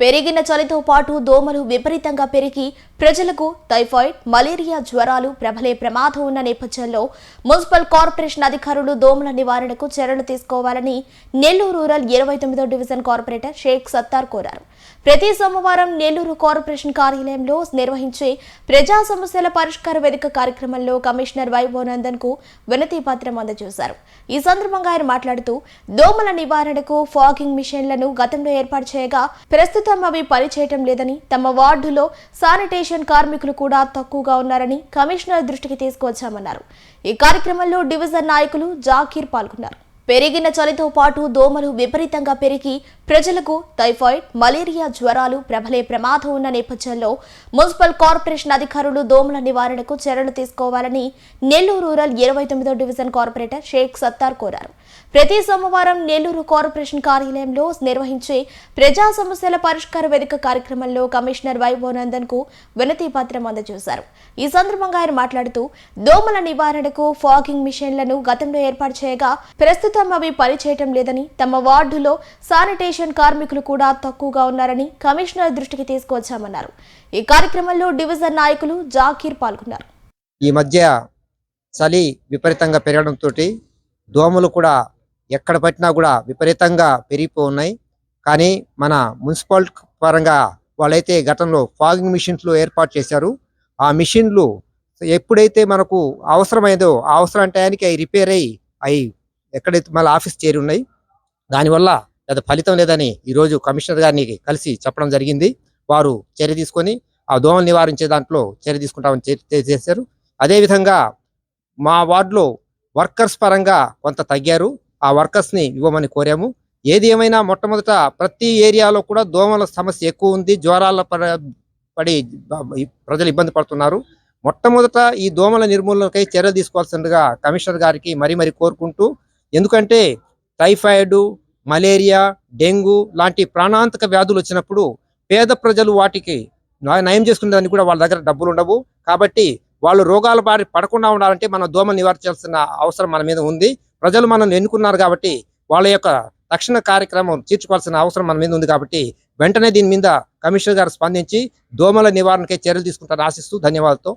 పెరిగిన చలితో పాటు దోమలు విపరీతంగా పెరిగి ప్రజలకు టైఫాయిడ్ మలేరియా జ్వరాలు ప్రబలే ప్రమాదం ఉన్న నేపథ్యంలో మున్సిపల్ కార్పొరేషన్ అధికారులు దోమల నివారణకు చర్యలు తీసుకోవాలని నెల్లూరు రూరల్ ఇరవై తొమ్మిదో డివిజన్ కార్పొరేటర్ షేక్ సత్తార్ కోరారు. ప్రతి సోమవారం నెల్లూరు కార్పొరేషన్ కార్యాలయంలో నిర్వహించే ప్రజా సమస్యల పరిష్కార వేదిక కార్యక్రమంలో కమిషనర్ వైభవనందన్కు వినతి పత్రం అందజేశారు. ఈ సందర్భంగా ఆయన మాట్లాడుతూ దోమల నివారణకు ఫాగింగ్ మిషన్లను గతంలో ఏర్పాటు చేయగా ప్రస్తుతం అవి పనిచేయటం లేదని తమ వార్డులో శానిటేషన్ కార్మికులు కూడా తక్కువగా ఉన్నారని కమిషనర్ దృష్టికి తీసుకువచ్చామన్నారు. ఈ కార్యక్రమంలో డివిజన్ నాయకులు జాకీర్ పాల్గొన్నారు. పెరిగిన చలితో పాటు దోమలు విపరీతంగా పెరిగి ప్రజలకు టైఫాయిడ్ మలేరియా జ్వరాలు ప్రబలే ప్రమాదం ఉన్న నేపథ్యంలో మున్సిపల్ కార్పొరేషన్ అధికారులు దోమల నివారణకు చర్యలు తీసుకోవాలని నెల్లూరు రూరల్ ఇరవై తొమ్మిదో డివిజన్ కార్పొరేటర్ షేక్ సత్తార్ కోరారు. ప్రతి సోమవారం నెల్లూరు కార్పొరేషన్ కార్యాలయంలో నిర్వహించే ప్రజా సమస్యల పరిష్కార వేదిక కార్యక్రమంలో కమిషనర్ వైభవనందన్కు వినతి పత్రం అందజేశారు. ఈ సందర్భంగా ఆయన మాట్లాడుతూ దోమల నివారణకు ఫాగింగ్ మిషన్లను గతంలో ఏర్పాటు చేయగా ప్రస్తుతం అవి పనిచేయటం లేదని తమ వార్డులో శానిటేషన్ కార్మికులు కూడా తక్కువగా ఉన్నారని కమిషనర్ దృష్టికి తీసుకువచ్చామన్నారు. ఈ కార్యక్రమంలో డివిజన్ నాయకులు జాకీర్ పాల్గొన్నారు. ఈ మధ్య చలి విపరీతంగా పెరగడంతో దోమలు కూడా ఎక్కడ పట్టినా కూడా విపరీతంగా పెరిగిపో ఉన్నాయి. కానీ మన మున్సిపాలిటీ పరంగా వాళ్ళైతే గతంలో ఫాగింగ్ మిషన్లు ఏర్పాటు చేశారు. ఆ మిషన్లు ఎప్పుడైతే మనకు అవసరమైందో అవసరం టయానికి అవి రిపేర్ అయ్యి అవి ఎక్కడైతే మళ్ళీ ఆఫీస్ చేరి ఉన్నాయి దానివల్ల పెద్ద ఫలితం లేదని ఈరోజు కమిషనర్ గారిని కలిసి చెప్పడం జరిగింది. వారు చర్య తీసుకొని ఆ దోమలు నివారించే దాంట్లో చర్య తీసుకుంటామని చేశారు. అదేవిధంగా మా వార్డులో వర్కర్స్ పరంగా కొంత తగ్గారు. ఆ వర్కర్స్ని ఇవ్వమని కోరాము. ఏది ఏమైనా మొట్టమొదట ప్రతి ఏరియాలో కూడా దోమల సమస్య ఎక్కువ ఉంది జ్వరాల పడ- పడి ప్రజలు ఇబ్బంది పడుతున్నారు. మొట్టమొదట ఈ దోమల నిర్మూలనకై చర్యలు తీసుకోవాల్సిందిగా కమిషనర్ గారికి మరీ మరీ కోరుకుంటూ ఎందుకంటే టైఫాయిడ్ మలేరియా డెంగ్యూ లాంటి ప్రాణాంతక వ్యాధులు వచ్చినప్పుడు పేద ప్రజలు వాటికి నయం చేసుకునే దానికి కూడా వాళ్ళ దగ్గర డబ్బులు ఉండవు. కాబట్టి వాళ్ళు రోగాల బారి పడకుండా ఉండాలంటే మనం దోమ నివారించాల్సిన అవసరం మన మీద ఉంది. ప్రజలు మనల్ని ఎన్నుకున్నారు కాబట్టి వాళ్ళ యొక్క తక్షణ కార్యక్రమం తీర్చుకోవాల్సిన అవసరం మన మీద ఉంది కాబట్టి వెంటనే దీని మీద కమిషనర్ గారు స్పందించి దోమల నివారణకై చర్యలు తీసుకుంటారని ఆశిస్తూ ధన్యవాదాలతో